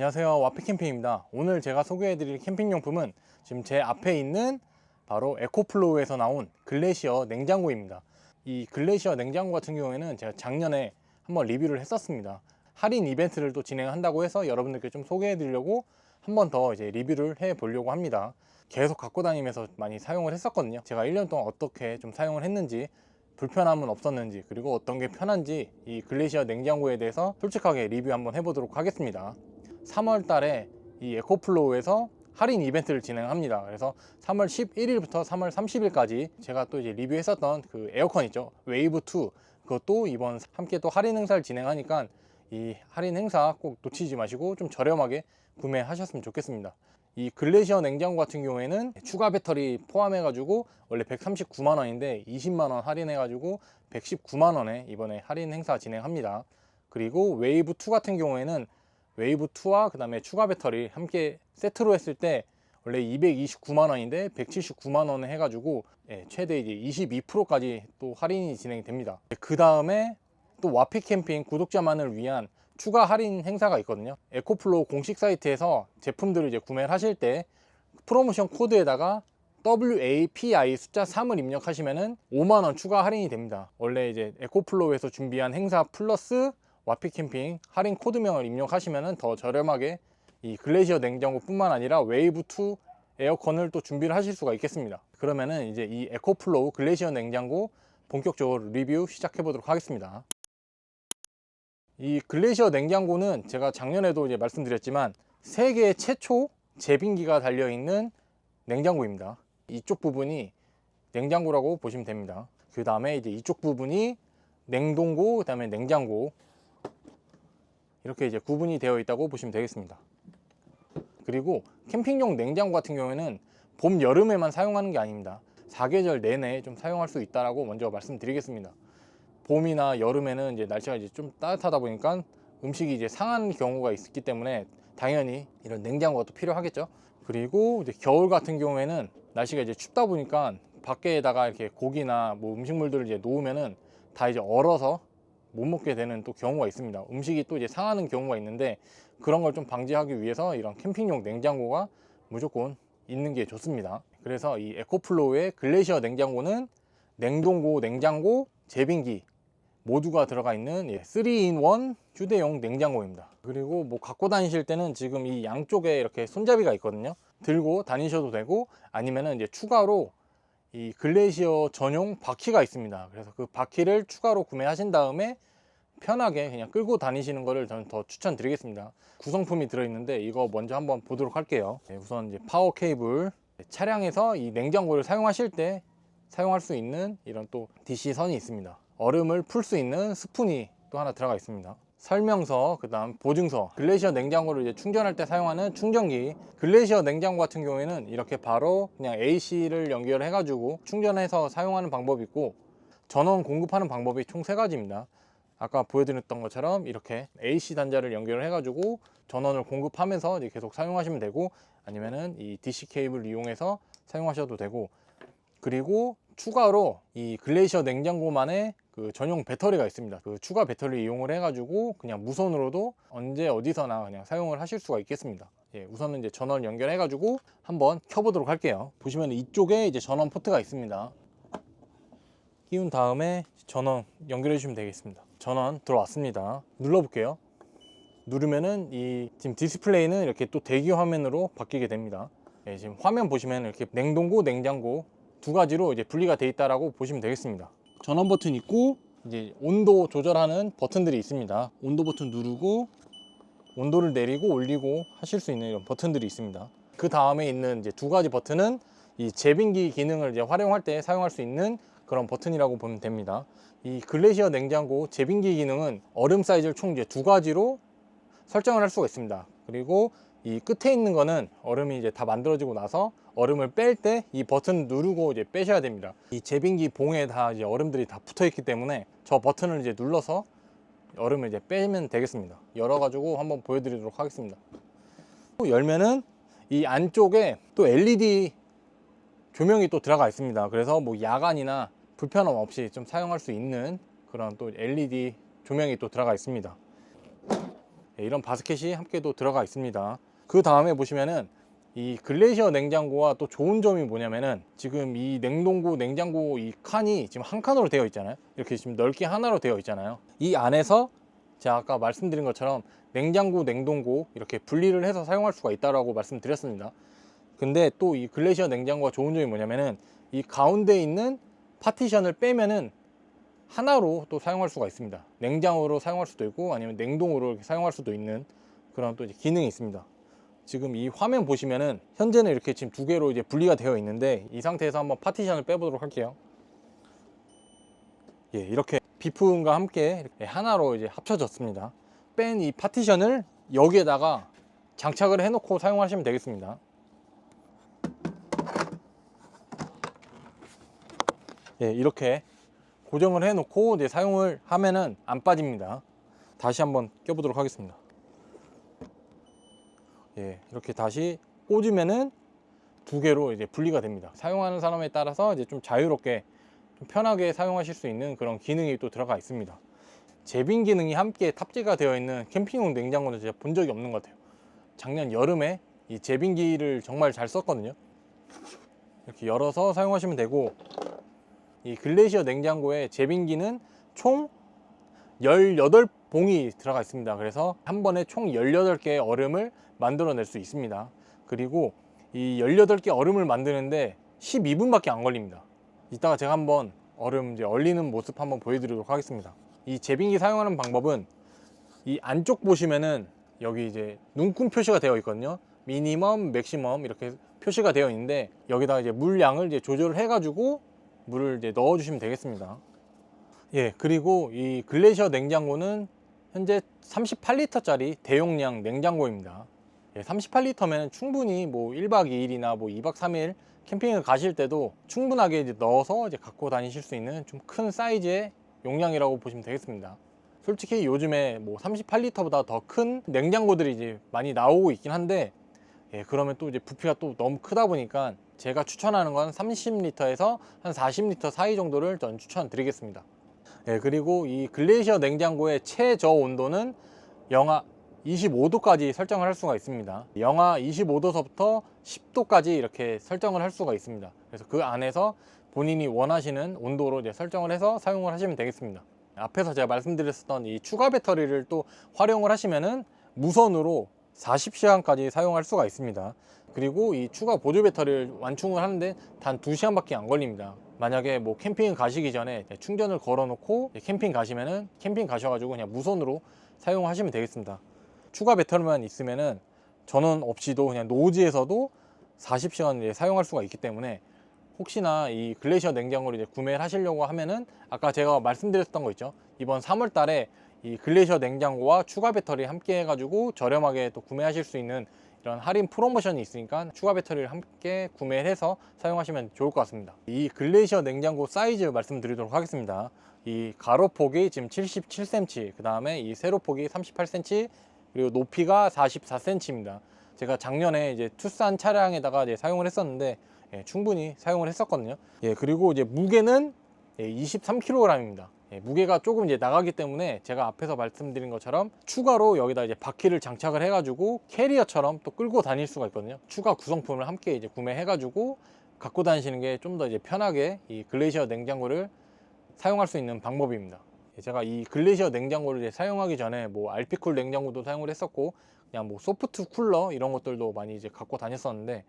안녕하세요. 와피 캠핑입니다. 오늘 제가 소개해 드릴 캠핑용품은 지금 제 앞에 있는 바로 에코플로우에서 나온 글래시어 냉장고입니다. 이 글래시어 냉장고 같은 경우에는 제가 작년에 한번 리뷰를 했었습니다. 할인 이벤트를 또 진행한다고 해서 여러분들께 좀 소개해 드리려고 한 번 더 이제 리뷰를 해 보려고 합니다. 계속 갖고 다니면서 많이 사용을 했었거든요. 제가 1년 동안 어떻게 좀 사용을 했는지 불편함은 없었는지 그리고 어떤 게 편한지 이 글래시어 냉장고에 대해서 솔직하게 리뷰 한번 해보도록 하겠습니다 3월 달에 이 에코플로우에서 할인 이벤트를 진행합니다. 그래서 3월 11일부터 3월 30일까지 제가 또 이제 리뷰했었던 그 에어컨 있죠. 웨이브 2 그것도 이번 함께 또 할인 행사를 진행하니까 이 할인 행사 꼭 놓치지 마시고 좀 저렴하게 구매하셨으면 좋겠습니다. 이 글래시어 냉장고 같은 경우에는 추가 배터리 포함해 가지고 원래 139만 원인데 20만 원 할인해 가지고 119만 원에 이번에 할인 행사 진행합니다. 그리고 웨이브 2 같은 경우에는 웨이브 2와 그 다음에 추가 배터리 함께 세트로 했을 때 원래 229만 원인데 179만 원에 해가지고 예, 최대 이제 22%까지 또 할인이 진행됩니다. 그 다음에 또 와피 캠핑 구독자만을 위한 추가 할인 행사가 있거든요. 에코플로우 공식 사이트에서 제품들을 이제 구매를 하실 때 프로모션 코드에다가 WAPI 숫자 3을 입력하시면은 5만 원 추가 할인이 됩니다. 원래 이제 에코플로우에서 준비한 행사 플러스 와피 캠핑 할인 코드명을 입력하시면 더 저렴하게 이 글래시어 냉장고 뿐만 아니라 웨이브 2 에어컨을 또 준비를 하실 수가 있겠습니다. 그러면은 이제 이 에코플로우 글래시어 냉장고 본격적으로 리뷰 시작해 보도록 하겠습니다. 이 글래시어 냉장고는 제가 작년에도 이제 말씀드렸지만 세계 최초 제빙기가 달려 있는 냉장고입니다. 이쪽 부분이 냉장고라고 보시면 됩니다. 그 다음에 이제 이쪽 부분이 냉동고, 그 다음에 냉장고, 이렇게 이제 구분이 되어 있다고 보시면 되겠습니다. 그리고 캠핑용 냉장고 같은 경우에는 봄, 여름에만 사용하는 게 아닙니다. 사계절 내내 좀 사용할 수 있다라고 먼저 말씀드리겠습니다. 봄이나 여름에는 이제 날씨가 이제 좀 따뜻하다 보니까 음식이 이제 상한 경우가 있기 때문에 당연히 이런 냉장고가 또 필요하겠죠. 그리고 이제 겨울 같은 경우에는 날씨가 이제 춥다 보니까 밖에다가 이렇게 고기나 뭐 음식물들을 이제 놓으면은 다 이제 얼어서 못 먹게 되는 또 경우가 있습니다. 음식이 또 이제 상하는 경우가 있는데 그런 걸 좀 방지하기 위해서 이런 캠핑용 냉장고가 무조건 있는 게 좋습니다. 그래서 이 에코플로우의 글래시어 냉장고는 냉동고, 냉장고, 제빙기 모두가 들어가 있는 3in1 휴대용 냉장고입니다. 그리고 뭐 갖고 다니실 때는 지금 이 양쪽에 이렇게 손잡이가 있거든요. 들고 다니셔도 되고 아니면은 이제 추가로 이 글래시어 전용 바퀴가 있습니다. 그래서 그 바퀴를 추가로 구매하신 다음에 편하게 그냥 끌고 다니시는 것을 저는 더 추천드리겠습니다. 구성품이 들어있는데 이거 먼저 한번 보도록 할게요. 네, 우선 이제 파워 케이블 차량에서 이 냉장고를 사용하실 때 사용할 수 있는 이런 또 DC 선이 있습니다. 얼음을 풀 수 있는 스푼이 또 하나 들어가 있습니다. 설명서, 그 다음 보증서, 글래시어 냉장고를 이제 충전할 때 사용하는 충전기. 글래시어 냉장고 같은 경우에는 이렇게 바로 그냥 AC를 연결해가지고 충전해서 사용하는 방법이 있고 전원 공급하는 방법이 총 세 가지입니다. 아까 보여드렸던 것처럼 이렇게 AC 단자를 연결을 해가지고 전원을 공급하면서 이제 계속 사용하시면 되고 아니면은 이 DC 케이블 이용해서 사용하셔도 되고 그리고 추가로 이 글레이셔 냉장고만의 그 전용 배터리가 있습니다. 그 추가 배터리 이용을 해가지고 그냥 무선으로도 언제 어디서나 그냥 사용을 하실 수가 있겠습니다. 예, 우선은 이제 전원 연결해 가지고 한번 켜보도록 할게요. 보시면 이쪽에 이제 전원 포트가 있습니다. 끼운 다음에 전원 연결해 주시면 되겠습니다. 전원 들어왔습니다. 눌러 볼게요. 누르면은 이 지금 디스플레이는 이렇게 또 대기 화면으로 바뀌게 됩니다. 예, 지금 화면 보시면 이렇게 냉동고, 냉장고 두 가지로 이제 분리가 돼 있다라고 보시면 되겠습니다. 전원 버튼 있고 이제 온도 조절하는 버튼들이 있습니다. 온도 버튼 누르고 온도를 내리고 올리고 하실 수 있는 이런 버튼들이 있습니다. 그 다음에 있는 이제 두 가지 버튼은 이 제빙기 기능을 이제 활용할 때 사용할 수 있는 그런 버튼이라고 보면 됩니다. 이 글래시어 냉장고 제빙기 기능은 얼음 사이즈를 총 이제 두 가지로 설정을 할 수가 있습니다. 그리고 이 끝에 있는 거는 얼음이 이제 다 만들어지고 나서 얼음을 뺄 때 이 버튼 누르고 이제 빼셔야 됩니다. 이 제빙기 봉에 다 이제 얼음들이 다 붙어 있기 때문에 저 버튼을 이제 눌러서 얼음을 이제 빼면 되겠습니다. 열어 가지고 한번 보여드리도록 하겠습니다. 또 열면은 이 안쪽에 또 LED 조명이 또 들어가 있습니다. 그래서 뭐 야간이나 불편함 없이 좀 사용할 수 있는 그런 또 LED 조명이 또 들어가 있습니다. 예, 이런 바스켓이 함께도 들어가 있습니다. 그 다음에 보시면은 이 글레이셔 냉장고와 또 좋은 점이 뭐냐면은 지금 이 냉동고 냉장고 이 칸이 지금 한 칸으로 되어 있잖아요. 이렇게 지금 넓게 하나로 되어 있잖아요. 이 안에서 제가 아까 말씀드린 것처럼 냉장고 냉동고 이렇게 분리를 해서 사용할 수가 있다라고 말씀드렸습니다. 근데 또 이 글레이셔 냉장고가 좋은 점이 뭐냐면은 이 가운데 있는 파티션을 빼면은 하나로 또 사용할 수가 있습니다. 냉장으로 사용할 수도 있고 아니면 냉동으로 사용할 수도 있는 그런 또 기능이 있습니다. 지금 이 화면 보시면은 현재는 이렇게 지금 두 개로 이제 분리가 되어 있는데 이 상태에서 한번 파티션을 빼보도록 할게요. 예, 이렇게 비품과 함께 하나로 이제 합쳐졌습니다. 뺀 이 파티션을 여기에다가 장착을 해놓고 사용하시면 되겠습니다. 예, 이렇게 고정을 해놓고 이제 사용을 하면은 안 빠집니다. 다시 한번 껴보도록 하겠습니다. 예, 이렇게 다시 꽂으면은 두 개로 이제 분리가 됩니다. 사용하는 사람에 따라서 이제 좀 자유롭게 좀 편하게 사용하실 수 있는 그런 기능이 또 들어가 있습니다. 제빙 기능이 함께 탑재가 되어 있는 캠핑용 냉장고는 제가 본 적이 없는 것 같아요. 작년 여름에 이 제빙기를 정말 잘 썼거든요. 이렇게 열어서 사용하시면 되고 이 글레이시어 냉장고의 제빙기는 총 18봉이 들어가 있습니다. 그래서 한 번에 총 18개의 얼음을 만들어낼 수 있습니다. 그리고 이 18개 얼음을 만드는데 12분밖에 안 걸립니다. 이따가 제가 한번 얼음 이제 얼리는 모습 한번 보여드리도록 하겠습니다. 이 제빙기 사용하는 방법은 이 안쪽 보시면은 여기 이제 눈금 표시가 되어 있거든요. 미니멈, 맥시멈 이렇게 표시가 되어 있는데 여기다가 이제 물량을 이제 조절을 해가지고 물을 이제 넣어주시면 되겠습니다. 예, 그리고 이 글레이셔 냉장고는 현재 38리터짜리 대용량 냉장고입니다. 예, 38리터면 충분히 뭐 1박 2일이나 뭐 2박 3일 캠핑을 가실 때도 충분하게 이제 넣어서 이제 갖고 다니실 수 있는 좀 큰 사이즈의 용량이라고 보시면 되겠습니다. 솔직히 요즘에 뭐 38리터보다 더 큰 냉장고들이 이제 많이 나오고 있긴 한데 예, 그러면 또 이제 부피가 또 너무 크다 보니까 제가 추천하는 건 30리터에서 한 40리터 사이 정도를 전 추천드리겠습니다. 예, 그리고 이 글레이셔 냉장고의 최저 온도는 영하 25도까지 설정을 할 수가 있습니다. 영하 25도서부터 10도까지 이렇게 설정을 할 수가 있습니다. 그래서 그 안에서 본인이 원하시는 온도로 이제 설정을 해서 사용을 하시면 되겠습니다. 앞에서 제가 말씀드렸었던 이 추가 배터리를 또 활용을 하시면은 무선으로 40시간까지 사용할 수가 있습니다. 그리고 이 추가 보조 배터리를 완충을 하는데 단 2시간밖에 안 걸립니다. 만약에 뭐 캠핑 가시기 전에 충전을 걸어 놓고 캠핑 가시면은 캠핑 가셔가지고 그냥 무선으로 사용하시면 되겠습니다. 추가 배터리만 있으면은 전원 없이도 그냥 노지에서도 40시간 사용할 수가 있기 때문에 혹시나 이 글레이셔 냉장고를 이제 구매를 하시려고 하면은 아까 제가 말씀드렸던 거 있죠? 이번 3월 달에 이 글레이셔 냉장고와 추가 배터리 함께 해가지고 저렴하게 또 구매하실 수 있는 이런 할인 프로모션이 있으니까 추가 배터리를 함께 구매를 해서 사용하시면 좋을 것 같습니다. 이 글레이셔 냉장고 사이즈 말씀드리도록 하겠습니다. 이 가로폭이 지금 77cm 그 다음에 이 세로폭이 38cm 그리고 높이가 44cm입니다 제가 작년에 이제 투싼 차량에다가 이제 사용을 했었는데 예, 충분히 사용을 했었거든요. 예, 그리고 이제 무게는 예, 23kg입니다. 예, 무게가 조금 이제 나가기 때문에 제가 앞에서 말씀드린 것처럼 추가로 여기다 이제 바퀴를 장착을 해가지고 캐리어처럼 또 끌고 다닐 수가 있거든요. 추가 구성품을 함께 이제 구매해가지고 갖고 다니시는 게 좀 더 이제 편하게 이 글레이셔 냉장고를 사용할 수 있는 방법입니다. 예, 제가 이 글레이셔 냉장고를 사용하기 전에 뭐 알피쿨 냉장고도 사용을 했었고 그냥 뭐 소프트 쿨러 이런 것들도 많이 이제 갖고 다녔었는데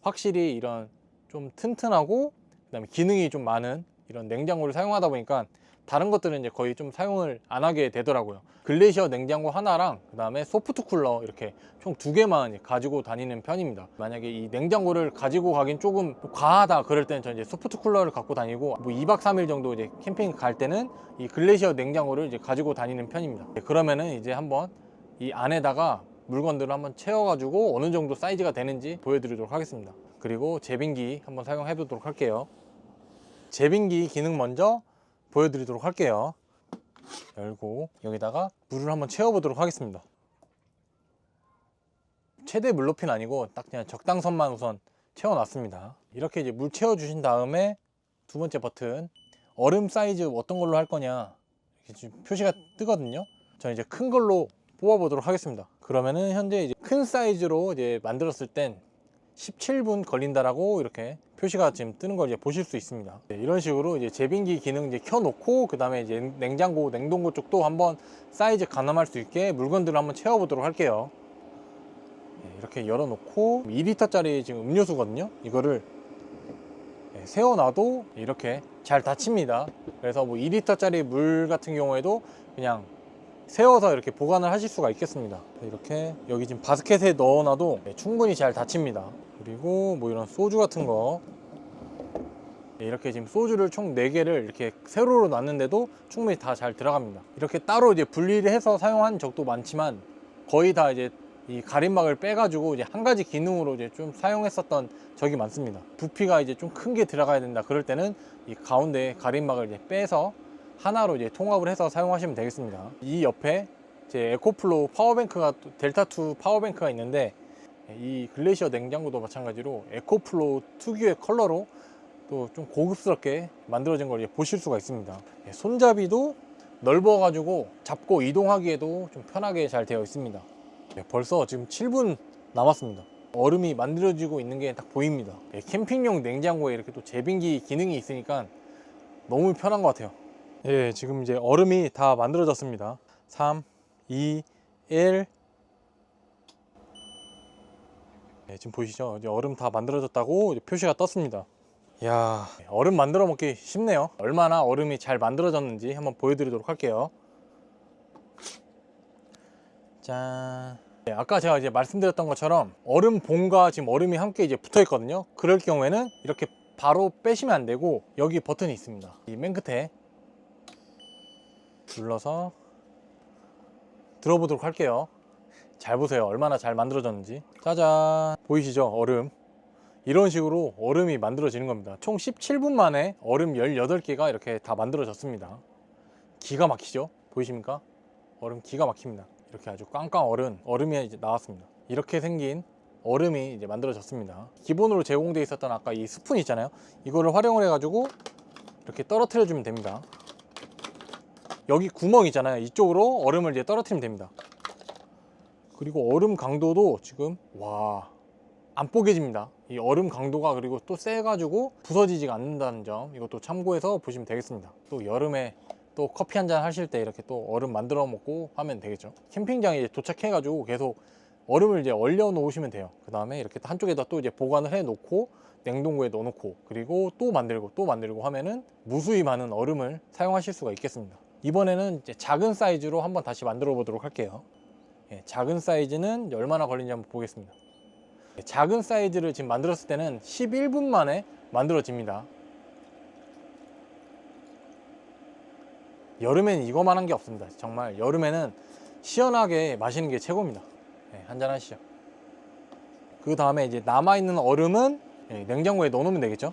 확실히 이런 좀 튼튼하고 그다음에 기능이 좀 많은 이런 냉장고를 사용하다 보니까 다른 것들은 이제 거의 좀 사용을 안 하게 되더라고요. 글레이셔 냉장고 하나랑 그 다음에 소프트 쿨러 이렇게 총 두 개만 가지고 다니는 편입니다. 만약에 이 냉장고를 가지고 가긴 조금 과하다 그럴 때는 저는 이제 소프트 쿨러를 갖고 다니고 뭐 2박 3일 정도 이제 캠핑 갈 때는 이 글레이셔 냉장고를 이제 가지고 다니는 편입니다. 그러면은 이제 한번 이 안에다가 물건들을 한번 채워가지고 어느 정도 사이즈가 되는지 보여드리도록 하겠습니다. 그리고 제빙기 한번 사용해 보도록 할게요. 제빙기 기능 먼저 보여드리도록 할게요. 열고 여기다가 물을 한번 채워보도록 하겠습니다. 최대 물 높이는 아니고 딱 그냥 적당선만 우선 채워놨습니다. 이렇게 이제 물 채워주신 다음에 두 번째 버튼 얼음 사이즈 어떤 걸로 할 거냐 이렇게 지금 표시가 뜨거든요. 저는 이제 큰 걸로 뽑아보도록 하겠습니다. 그러면은 현재 이제 큰 사이즈로 이제 만들었을 땐 17분 걸린다라고 이렇게 표시가 지금 뜨는 걸 이제 보실 수 있습니다. 네, 이런 식으로 이제 제빙기 기능 이제 켜놓고 그 다음에 이제 냉장고, 냉동고 쪽도 한번 사이즈 가늠할 수 있게 물건들을 한번 채워보도록 할게요. 네, 이렇게 열어놓고 2리터짜리 지금 음료수거든요. 이거를 네, 세워놔도 이렇게 잘 닫힙니다. 그래서 뭐 2리터짜리 물 같은 경우에도 그냥 세워서 이렇게 보관을 하실 수가 있겠습니다. 이렇게 여기 지금 바스켓에 넣어놔도 네, 충분히 잘 닫힙니다. 그리고 뭐 이런 소주 같은 거 네, 이렇게 지금 소주를 총 4개를 이렇게 세로로 놨는데도 충분히 다 잘 들어갑니다. 이렇게 따로 이제 분리를 해서 사용한 적도 많지만 거의 다 이제 이 가림막을 빼가지고 이제 한 가지 기능으로 이제 좀 사용했었던 적이 많습니다. 부피가 이제 좀 큰 게 들어가야 된다. 그럴 때는 이 가운데 가림막을 이제 빼서 하나로 이제 통합을 해서 사용하시면 되겠습니다. 이 옆에 제 에코플로우 파워뱅크가 또 델타2 파워뱅크가 있는데 이 글레이셔 냉장고도 마찬가지로 에코플로우 특유의 컬러로 또 좀 고급스럽게 만들어진 걸 보실 수가 있습니다. 예, 손잡이도 넓어 가지고 잡고 이동하기에도 좀 편하게 잘 되어 있습니다. 네, 벌써 지금 7분 남았습니다. 얼음이 만들어지고 있는 게 딱 보입니다. 예, 캠핑용 냉장고에 이렇게 또 제빙기 기능이 있으니까 너무 편한 것 같아요. 예, 지금 이제 얼음이 다 만들어졌습니다. 3, 2, 1. 네, 지금 보이시죠? 이제 얼음 다 만들어졌다고 표시가 떴습니다. 이야, 얼음 만들어 먹기 쉽네요. 얼마나 얼음이 잘 만들어졌는지 한번 보여드리도록 할게요. 짠. 네, 아까 제가 이제 말씀드렸던 것처럼 얼음 봉과 지금 얼음이 함께 이제 붙어 있거든요. 그럴 경우에는 이렇게 바로 빼시면 안 되고 여기 버튼이 있습니다. 이 맨 끝에 눌러서 들어보도록 할게요. 잘 보세요. 얼마나 잘 만들어졌는지. 짜잔. 보이시죠? 얼음. 이런 식으로 얼음이 만들어지는 겁니다. 총 17분 만에 얼음 18개가 이렇게 다 만들어졌습니다. 기가 막히죠? 보이십니까? 얼음 기가 막힙니다. 이렇게 아주 꽝꽝 얼음, 얼음이 이제 나왔습니다. 이렇게 생긴 얼음이 이제 만들어졌습니다. 기본으로 제공되어 있었던 아까 이 스푼 있잖아요. 이거를 활용을 해 가지고 이렇게 떨어뜨려 주면 됩니다. 여기 구멍 있잖아요. 이쪽으로 얼음을 이제 떨어뜨리면 됩니다. 그리고 얼음 강도도 지금 와. 안 뽀개집니다. 이 얼음 강도가 그리고 또 세가지고 부서지지가 않는다는 점 이것도 참고해서 보시면 되겠습니다. 또 여름에 또 커피 한 잔 하실 때 이렇게 또 얼음 만들어 먹고 하면 되겠죠. 캠핑장에 이제 도착해가지고 계속 얼음을 이제 얼려 놓으시면 돼요. 그 다음에 이렇게 한쪽에다 또 이제 보관을 해 놓고 냉동고에 넣어 놓고 그리고 또 만들고 또 만들고 하면은 무수히 많은 얼음을 사용하실 수가 있겠습니다. 이번에는 작은 사이즈로 한번 다시 만들어 보도록 할게요. 예, 작은 사이즈는 얼마나 걸리는지 한번 보겠습니다. 예, 작은 사이즈를 지금 만들었을 때는 11분 만에 만들어집니다. 여름엔 이거만 한 게 없습니다. 정말 여름에는 시원하게 마시는 게 최고입니다. 네, 한잔 하시죠. 그 다음에 이제 남아있는 얼음은 예, 냉장고에 넣어놓으면 되겠죠.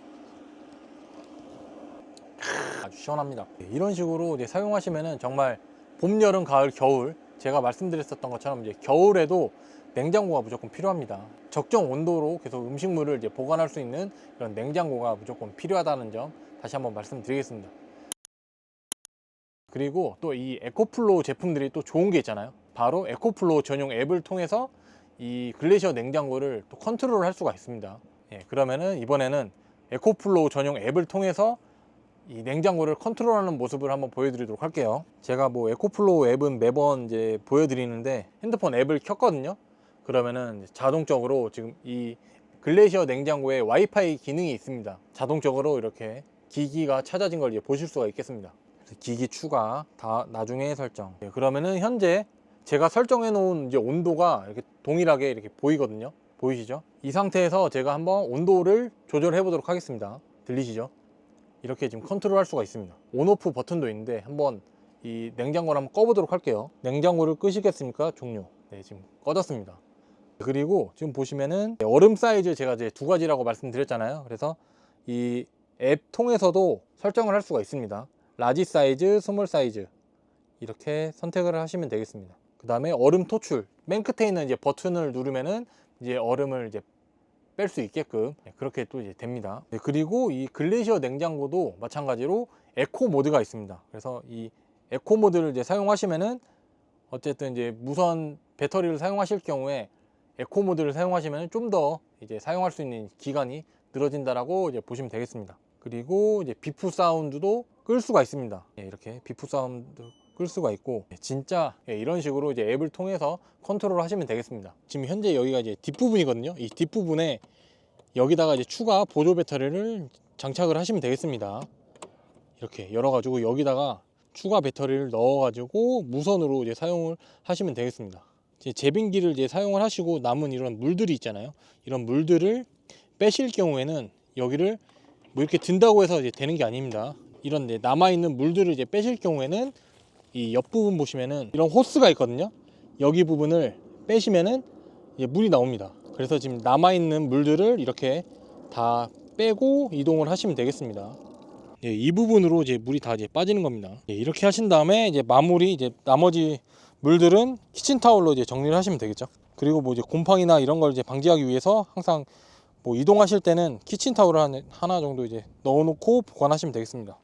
시원합니다. 네, 이런 식으로 이제 사용하시면은 정말 봄, 여름, 가을, 겨울 제가 말씀드렸었던 것처럼 이제 겨울에도 냉장고가 무조건 필요합니다. 적정 온도로 계속 음식물을 이제 보관할 수 있는 그런 냉장고가 무조건 필요하다는 점 다시 한번 말씀드리겠습니다. 그리고 또 이 에코플로우 제품들이 또 좋은 게 있잖아요. 바로 에코플로우 전용 앱을 통해서 이 글레이셔 냉장고를 또 컨트롤 할 수가 있습니다. 예, 그러면은 이번에는 에코플로우 전용 앱을 통해서 이 냉장고를 컨트롤하는 모습을 한번 보여드리도록 할게요. 제가 뭐 에코플로우 앱은 매번 이제 보여드리는데 핸드폰 앱을 켰거든요. 그러면은 자동적으로 지금 이 글레이셔 냉장고에 와이파이 기능이 있습니다. 자동적으로 이렇게 기기가 찾아진 걸 이제 보실 수가 있겠습니다. 기기 추가 다 나중에 설정. 네, 그러면은 현재 제가 설정해 놓은 이제 온도가 이렇게 동일하게 이렇게 보이거든요. 보이시죠? 이 상태에서 제가 한번 온도를 조절해 보도록 하겠습니다. 들리시죠? 이렇게 지금 컨트롤 할 수가 있습니다. 온오프 버튼도 있는데 한번 이 냉장고를 한번 꺼보도록 할게요. 냉장고를 끄시겠습니까? 종료. 네, 지금 꺼졌습니다. 그리고 지금 보시면은 얼음 사이즈 제가 이제 두 가지라고 말씀드렸잖아요. 그래서 이 앱 통해서도 설정을 할 수가 있습니다. 라지 사이즈, 스몰 사이즈 이렇게 선택을 하시면 되겠습니다. 그 다음에 얼음 토출 맨 끝에 있는 이제 버튼을 누르면은 이제 얼음을 이제 뺄 수 있게끔 네, 그렇게 또 이제 됩니다. 네, 그리고 이 글레이셔 냉장고도 마찬가지로 에코 모드가 있습니다. 그래서 이 에코 모드를 이제 사용하시면은 어쨌든 이제 무선 배터리를 사용하실 경우에 에코 모드를 사용하시면 좀 더 이제 사용할 수 있는 기간이 늘어진다라고 이제 보시면 되겠습니다. 그리고 이제 비프 사운드도 끌 수가 있습니다. 예, 이렇게 비프 사운드 끌 수가 있고 예, 진짜 예, 이런 식으로 이제 앱을 통해서 컨트롤 하시면 되겠습니다. 지금 현재 여기가 이제 뒷부분이거든요. 이 뒷부분에 여기다가 이제 추가 보조 배터리를 장착을 하시면 되겠습니다. 이렇게 열어가지고 여기다가 추가 배터리를 넣어가지고 무선으로 이제 사용을 하시면 되겠습니다. 제빙기를 이제 사용을 하시고 남은 이런 물들이 있잖아요. 이런 물들을 빼실 경우에는 여기를 뭐 이렇게 든다고 해서 이제 되는 게 아닙니다. 이런 이제 남아 있는 물들을 이제 빼실 경우에는 이 옆부분 보시면은 이런 호스가 있거든요. 여기 부분을 빼시면은 물이 나옵니다. 그래서 지금 남아 있는 물들을 이렇게 다 빼고 이동을 하시면 되겠습니다. 예, 이 부분으로 이제 물이 다 이제 빠지는 겁니다. 예, 이렇게 하신 다음에 이제 마무리 이제 나머지 물들은 키친타올로 이제 정리를 하시면 되겠죠. 그리고 뭐 이제 곰팡이나 이런 걸 이제 방지하기 위해서 항상 뭐 이동하실 때는 키친타올을 한- 하나 정도 이제 넣어놓고 보관하시면 되겠습니다.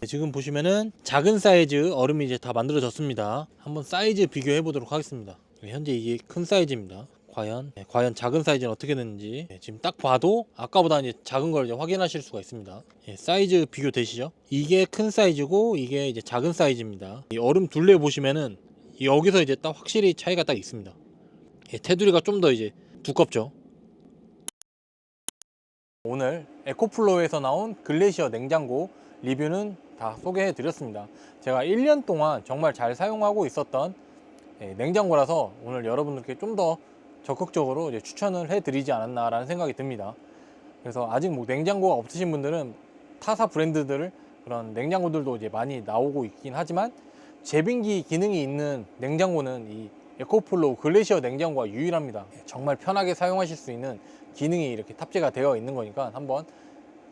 네, 지금 보시면은 작은 사이즈 얼음이 이제 다 만들어졌습니다. 한번 사이즈 비교해 보도록 하겠습니다. 현재 이게 큰 사이즈입니다. 과연 네, 과연 작은 사이즈는 어떻게 되는지 네, 지금 딱 봐도 아까보다 이제 작은 걸 이제 확인하실 수가 있습니다. 예, 사이즈 비교 되시죠? 이게 큰 사이즈고 이게 이제 작은 사이즈입니다. 이 얼음 둘레 보시면은 여기서 이제 딱 확실히 차이가 딱 있습니다. 예, 테두리가 좀 더 이제 두껍죠. 오늘 에코플로우에서 나온 글래시어 냉장고 리뷰는 다 소개해 드렸습니다. 제가 1년 동안 정말 잘 사용하고 있었던 예, 냉장고라서 오늘 여러분들께 좀 더 적극적으로 추천을 해 드리지 않았나 라는 생각이 듭니다. 그래서 아직 뭐 냉장고가 없으신 분들은 타사 브랜드들 그런 냉장고들도 이제 많이 나오고 있긴 하지만 제빙기 기능이 있는 냉장고는 이 에코플로우 글래시어 냉장고가 유일합니다. 정말 편하게 사용하실 수 있는 기능이 이렇게 탑재가 되어 있는 거니까 한번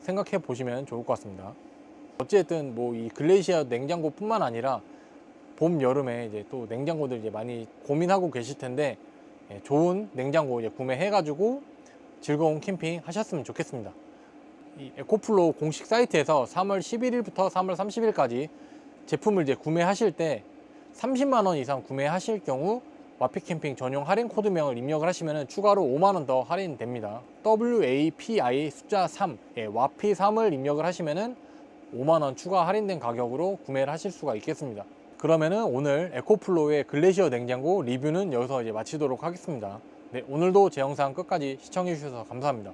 생각해 보시면 좋을 것 같습니다. 어쨌든 뭐 이 글래시어 냉장고뿐만 아니라 봄 여름에 이제 또 냉장고들 이제 많이 고민하고 계실 텐데 예, 좋은 냉장고 이제 구매해가지고 즐거운 캠핑 하셨으면 좋겠습니다. 이 에코플로우 공식 사이트에서 3월 11일부터 3월 30일까지 제품을 이제 구매하실 때 30만 원 이상 구매하실 경우 와피 캠핑 전용 할인 코드명을 입력을 하시면 추가로 5만 원 더 할인됩니다. WAPI 숫자 3, 예, 와피 3을 입력을 하시면은 5만 원 추가 할인된 가격으로 구매를 하실 수가 있겠습니다. 그러면은 오늘 에코플로우의 글래시어 냉장고 리뷰는 여기서 이제 마치도록 하겠습니다. 네, 오늘도 제 영상 끝까지 시청해 주셔서 감사합니다.